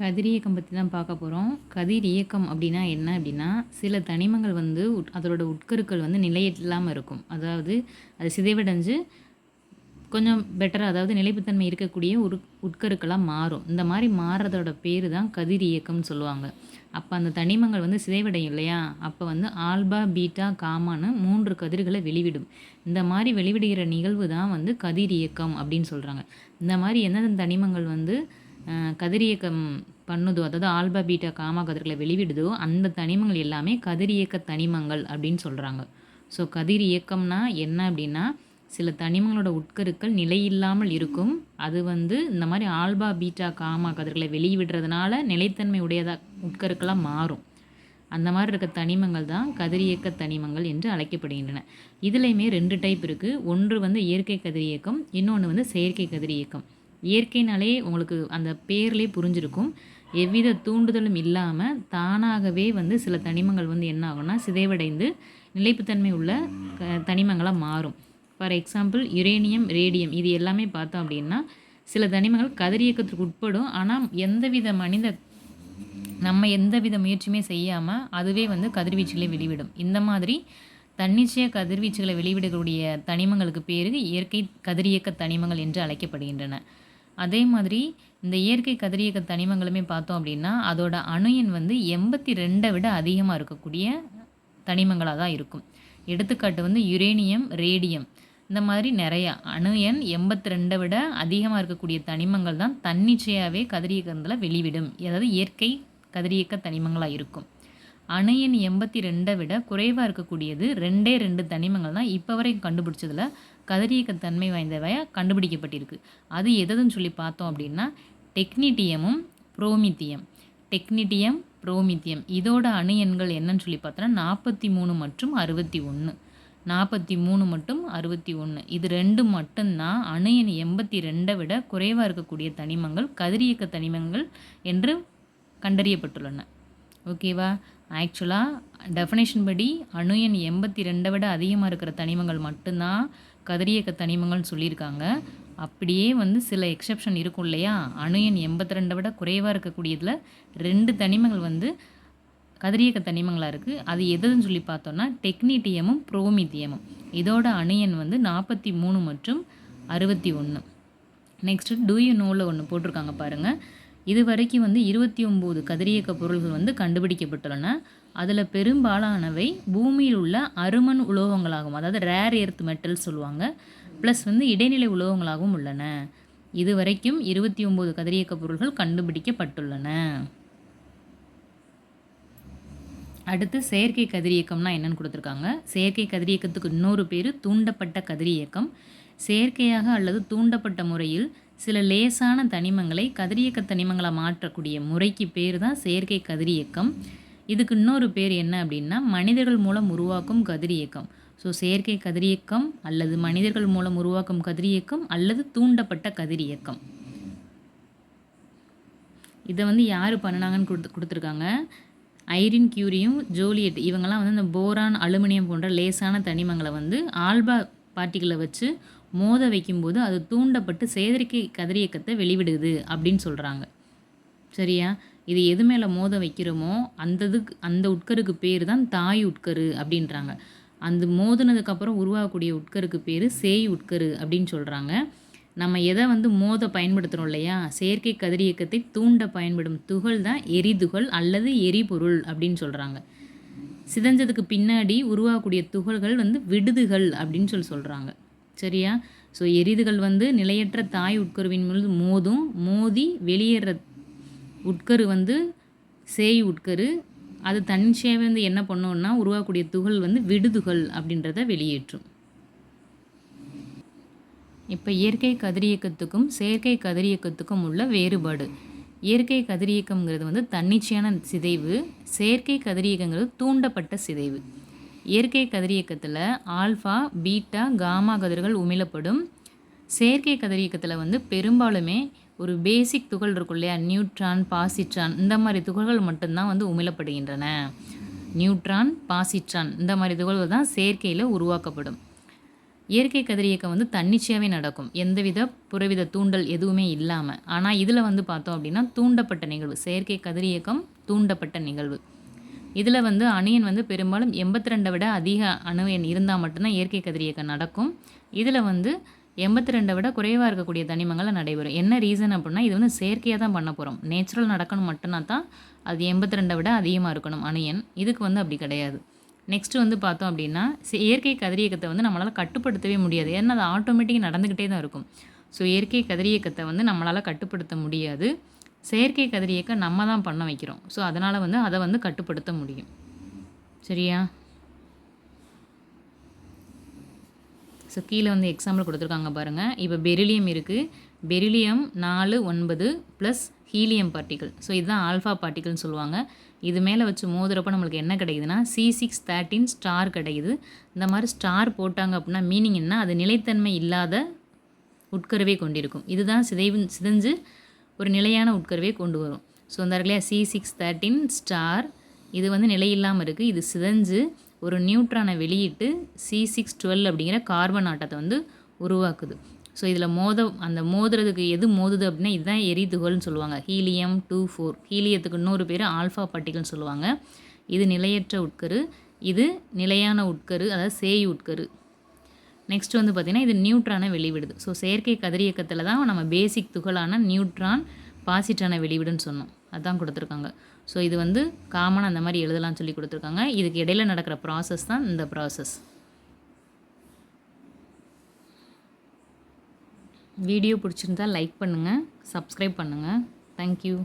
கதிரியக்கம் பற்றி தான் பார்க்க போகிறோம் கதிர் இயக்கம் அப்படின்னா என்ன அப்படின்னா சில தனிமங்கள் வந்து உட் அதோட உட்கருக்கள் வந்து நிலையில்லாமல் இருக்கும். அதாவது அது சிதைவடைஞ்சு கொஞ்சம் பெட்டராக அதாவது நிலைப்புத்தன்மை இருக்கக்கூடிய உரு உட்கருக்களாக மாறும். இந்த மாதிரி மாறுறதோட பேர் தான் கதிர் இயக்கம்னு சொல்லுவாங்க. அப்போ அந்த தனிமங்கள் வந்து சிதைவடையும் இல்லையா? அப்போ வந்து ஆல்பா பீட்டா காமான்னு மூன்று கதிர்களை வெளிவிடும். இந்த மாதிரி வெளிவிடுகிற நிகழ்வு தான் வந்து கதிர் இயக்கம் அப்படின்னு சொல்கிறாங்க இந்த மாதிரி எந்தெந்த தனிமங்கள் வந்து கதிரியக்கம் பண்ணுதோ அதாவது ஆல்பா பீட்டா காமா கதிர்களை வெளிவிடுதோ அந்த தனிமங்கள் எல்லாமே கதிரியக்க தனிமங்கள் அப்படின்னு சொல்கிறாங்க ஸோ கதிர் இயக்கம்னா என்ன அப்படின்னா சில தனிமங்களோட உட்கருக்கள் நிலையில்லாமல் இருக்கும். அது வந்து இந்த மாதிரி ஆல்பா பீட்டா காமா கதிர்களை வெளியிடுறதுனால நிலைத்தன்மை உடையதாக உட்கருக்களாக மாறும். அந்த மாதிரி இருக்க தனிமங்கள் தான் கதிரியக்க தனிமங்கள் என்று அழைக்கப்படுகின்றன. இதுலேயுமே ரெண்டு டைப் இருக்குது ஒன்று வந்து இயற்கை கதிரியக்கம் இன்னொன்று வந்து செயற்கை கதிரியக்கம். இயற்கைனாலே உங்களுக்கு அந்த பேர்லேயே புரிஞ்சிருக்கும். எவ்வித தூண்டுதலும் இல்லாமல் தானாகவே வந்து சில தனிமங்கள் வந்து என்ன ஆகும்னா சிதைவடைந்து நிலைப்புத்தன்மை உள்ள க தனிமங்களாக மாறும். ஃபார் எக்ஸாம்பிள் யுரேனியம் ரேடியம் இது எல்லாமே பார்த்தோம் அப்படின்னா சில தனிமங்கள் கதிரியக்கத்திற்கு உட்படும். ஆனால் எந்தவித மனித நம்ம எந்தவித முயற்சியுமே செய்யாமல் அதுவே வந்து கதிர்வீச்சுகளை வெளிவிடும். இந்த மாதிரி தன்னிச்சைய கதிர்வீச்சுகளை வெளிவிடக்கூடிய தனிமங்களுக்கு பேர் இயற்கை கதிரியக்க தனிமங்கள் என்று அழைக்கப்படுகின்றன. அதே மாதிரி இந்த இயற்கை கதிரியக்க தனிமங்களுமே பார்த்தோம் அப்படின்னா அதோட அணு எண் வந்து எண்பத்தி ரெண்டை விட அதிகமாக இருக்கக்கூடிய தனிமங்களாக தான் இருக்கும். எடுத்துக்காட்டு வந்து யுரேனியம் ரேடியம். இந்த மாதிரி நிறையா அணு எண் எண்பத்தி ரெண்டை விட அதிகமாக இருக்கக்கூடிய தனிமங்கள் தான் தன்னிச்சையாகவே கதிரியக்கத்தில் வெளிவிடும். அதாவது இயற்கை கதிரியக்க தனிமங்களாக இருக்கும். அணு எண்பத்தி ரெண்டை விட குறைவாக இருக்கக்கூடியது ரெண்டே ரெண்டு தனிமங்கள் தான் இப்போ வரைக்கும் கண்டுபிடிச்சதில் கதிரியக்க தன்மை வாய்ந்தவையாக கண்டுபிடிக்கப்பட்டிருக்கு. அது எதுன்னு சொல்லி பார்த்தோம் அப்படின்னா டெக்னிட்டியமும் புரோமித்தியம். டெக்னிட்டியம் புரோமித்தியம். இதோட அணு எண்கள் என்னன்னு சொல்லி பார்த்தோன்னா நாற்பத்தி மூணு மற்றும் அறுபத்தி ஒன்று நாற்பத்தி மூணு மட்டும் அறுபத்தி ஒன்று இது ரெண்டு மட்டும்தான் அணு எண் எண்பத்தி ரெண்டை விட குறைவாக இருக்கக்கூடிய தனிமங்கள் கதிரியக்க தனிமங்கள் என்று கண்டறியப்பட்டுள்ளன. ஓகேவா? ஆக்சுவலாக டெஃபனேஷன் படி அணு எண் எண்பத்தி ரெண்டை விட அதிகமாக இருக்கிற தனிமங்கள் மட்டும்தான் கதிரியக்க தனிமங்கள்னு சொல்லியிருக்காங்க. அப்படியே வந்து சில எக்ஸெப்ஷன் இருக்கும் இல்லையா? அணு எண் எண்பத்தி ரெண்டை விட குறைவாக இருக்கக்கூடியதில் ரெண்டு தனிமங்கள் வந்து கதிரியக்க தனிமங்களாக இருக்குது அது எதுன்னு சொல்லி பார்த்தோன்னா டெக்னிட்டியமும் புரோமித்தியமும் இதோட அணு எண் வந்து நாற்பத்தி மூணு மற்றும் அறுபத்தி ஒன்று நெக்ஸ்ட்டு டூ யூ நோவில் ஒன்று போட்டிருக்காங்க பாருங்கள் இதுவரைக்கும் வந்து இருபத்தி ஒம்பது கதிரியக்க பொருள்கள் வந்து கண்டுபிடிக்கப்பட்டுள்ளன. அதில் பெரும்பாலானவை பூமியில் உள்ள அருமண் உலோகங்களாகும். அதாவது ரேர் எர்த் மெட்டல் சொல்லுவாங்க. ப்ளஸ் வந்து இடைநிலை உலோகங்களாகவும் உள்ளன. இது வரைக்கும் இருபத்தி ஒம்பது கதிரியக்க பொருள்கள் கண்டுபிடிக்கப்பட்டுள்ளன. அடுத்து செயற்கை கதிரியக்கம்னா என்னென்னு கொடுத்துருக்காங்க. செயற்கை கதிரியக்கத்துக்கு இன்னொரு பேர் தூண்டப்பட்ட கதிரியக்கம். செயற்கையாக அல்லது தூண்டப்பட்ட முறையில் சில லேசான தனிமங்களை கதிரியக்க தனிமங்களை மாற்றக்கூடிய முறைக்கு பேர் தான் செயற்கை கதிரியக்கம். இதுக்கு இன்னொரு பேர் என்ன அப்படின்னா மனிதர்கள் மூலம் உருவாக்கும் கதிரியக்கம். ஸோ செயற்கை கதிரியக்கம் அல்லது மனிதர்கள் மூலம் உருவாக்கும் கதிரியக்கம் அல்லது தூண்டப்பட்ட கதிரியக்கம். இதை வந்து யார் பண்ணினாங்கன்னு கொடுத்து கொடுத்துருக்காங்க? ஐரின் கியூரியும் ஜோலியட் இவங்கெல்லாம் வந்து இந்த போரான் அலுமினியம் போன்ற லேசான தனிமங்களை வந்து ஆல்பா பார்ட்டிகளை வச்சு மோத வைக்கும்போது அது தூண்டப்பட்டு சேதரிக்கை கதிரியக்கத்தை வெளிவிடுது அப்படின்னு சொல்கிறாங்க சரியா? இது எது மேலே மோத வைக்கிறோமோ அந்த இதுக்கு அந்த உட்கருக்கு பேர் தான் தாய் உட்கரு அப்படின்றாங்க. அந்த மோதினதுக்கப்புறம் உருவாகக்கூடிய உட்கருக்கு பேர் சேய் உட்கரு அப்படின்னு சொல்கிறாங்க நம்ம எதை வந்து மோத பயன்படுத்துகிறோம் இல்லையா? செயற்கை கதிரியக்கத்தை தூண்ட பயன்படும் துகள் தான் எரிதுகள் அல்லது எரிபொருள் அப்படின்னு சொல்கிறாங்க சிதஞ்சதுக்கு பின்னாடி உருவாகக்கூடிய துகள்கள் வந்து விடுதுகள் அப்படின்னு சொல்லி சொல்கிறாங்க சரியா? ஸோ எரிதுகள் வந்து நிலையற்ற தாய் உட்கருவின் மீது மோதும். மோதி வெளியேற உட்கரு வந்து சேய் உட்கரு. அது தன்னிச்சையாகவே வந்து என்ன பண்ணோன்னா உருவாகக்கூடிய துகள் வந்து விடுதுகள் அப்படின்றத வெளியேற்றும். இப்போ இயற்கை கதிரியக்கத்துக்கும் செயற்கை கதிரியக்கத்துக்கும் உள்ள வேறுபாடு. இயற்கை கதிரியக்கம்ங்கிறது வந்து தன்னிச்சையான சிதைவு செயற்கை கதிரியக்கங்கிறது தூண்டப்பட்ட சிதைவு. இயற்கை கதிரியக்கத்தில் ஆல்ஃபா பீட்டா காமா கதிர்கள் உமிழப்படும். செயற்கை கதிரியக்கத்தில் வந்து பெரும்பாலுமே ஒரு பேசிக் துகள் இருக்கும் இல்லையா? நியூட்ரான் பாசிட்ரான் இந்த மாதிரி துகள்கள் மட்டும்தான் வந்து உமிழப்படுகின்றன. நியூட்ரான் பாசிட்ரான் இந்த மாதிரி துகள்கள் தான் செயற்கையில் உருவாக்கப்படும். இயற்கை கதிரியக்கம் வந்து தன்னிச்சையாகவே நடக்கும். எந்தவித புறவித தூண்டல் எதுவுமே இல்லாமல் ஆனால் இதில் வந்து பார்த்தோம் அப்படின்னா தூண்டப்பட்ட நிகழ்வு. செயற்கை கதிரியக்கம் தூண்டப்பட்ட நிகழ்வு. இதில் வந்து அணியன் வந்து பெரும்பாலும் எண்பத்தி ரெண்டை விட அதிக அணு எண் இருந்தால் மட்டும்தான் இயற்கை கதிரியக்கம் நடக்கும். இதில் வந்து எண்பத்தி ரெண்டை விட குறைவாக இருக்கக்கூடிய தனிமங்களை நடைபெறும். என்ன ரீசன் அப்படின்னா இது வந்து செயற்கையாக தான் பண்ண போகிறோம் நேச்சுரல் நடக்கணும் மட்டும்னா தான் அது எண்பத்தி ரெண்டை விட அதிகமாக இருக்கணும் அணியன் இதுக்கு வந்து அப்படி கிடையாது. நெக்ஸ்ட்டு வந்து பார்த்தோம் அப்படின்னா இயற்கை கதிரியக்கத்தை வந்து நம்மளால் கட்டுப்படுத்தவே முடியாது. ஏன்னா அது ஆட்டோமேட்டிக்காக நடந்துக்கிட்டே தான் இருக்கும். ஸோ இயற்கை கதிரியக்கத்தை வந்து நம்மளால் கட்டுப்படுத்த முடியாது. செயற்கை கதிரியக்கம் நம்ம தான் பண்ண வைக்கிறோம். ஸோ அதனால் வந்து அதை வந்து கட்டுப்படுத்த முடியும். சரியா? ஸோ கீழே வந்து எக்ஸாம்பிள் கொடுத்துருக்காங்க பாருங்கள் இப்போ பெரிலியம் இருக்குது பெரிலியம் நாலு ஒன்பது ப்ளஸ் ஹீலியம் பார்ட்டிகள் ஸோ இதுதான் ஆல்ஃபா பார்ட்டிகல்னு சொல்லுவாங்க. இது மேலே வச்சு மோதுறப்போ நம்மளுக்கு என்ன கிடைக்குதுன்னா சி சிக்ஸ் தேர்ட்டின் ஸ்டார் கிடைக்குது. இந்த மாதிரி ஸ்டார் போட்டாங்க அப்படின்னா மீனிங் என்ன? அது நிலைத்தன்மை இல்லாத உட்கருவை கொண்டிருக்கும். இதுதான் சிதைவு சிதைஞ்சு ஒரு நிலையான உட்கருவை கொண்டு வரும். ஸோ அந்த இல்லையா சி சிக்ஸ் தேர்ட்டின் ஸ்டார் இது வந்து நிலையில்லாமல் இருக்குது இது சிதைஞ்சு ஒரு நியூட்ரானை வெளியிட்டு சி சிக்ஸ் டுவெல் அப்படிங்கிற கார்பன் ஆட்டத்தை வந்து உருவாக்குது. ஸோ இதில் மோத அந்த மோதுறதுக்கு எது மோதுது அப்படின்னா இதுதான் எரிதுகள்னு சொல்லுவாங்க. Helium two four. ஹீலியத்துக்கு இன்னொரு பேர் ஆல்ஃபா பட்டிகள்னு சொல்லுவாங்க. இது நிலையற்ற உட்கரு. இது நிலையான உட்கரு அதாவது சேய் உட்கரு. நெக்ஸ்ட் வந்து பார்த்திங்கன்னா இது நியூட்ரானை வெளிவிடுது. ஸோ செயற்கை கதிரியக்கத்தில் தான் நம்ம பேசிக் துகளான நியூட்ரான் பாசிட்ரானை வெளிவிடுன்னு சொன்னோம். அதான் கொடுத்துருக்காங்க. ஸோ இது வந்து காமனாக அந்த மாதிரி எழுதலாம்னு சொல்லி கொடுத்துருக்காங்க. இதுக்கு இடையில நடக்கிற ப்ராசஸ் தான் இந்த ப்ராசஸ் வீடியோ பிடிச்சிருந்தா லைக் பண்ணுங்கள் சப்ஸ்கிரைப் பண்ணுங்கள் தேங்க்யூ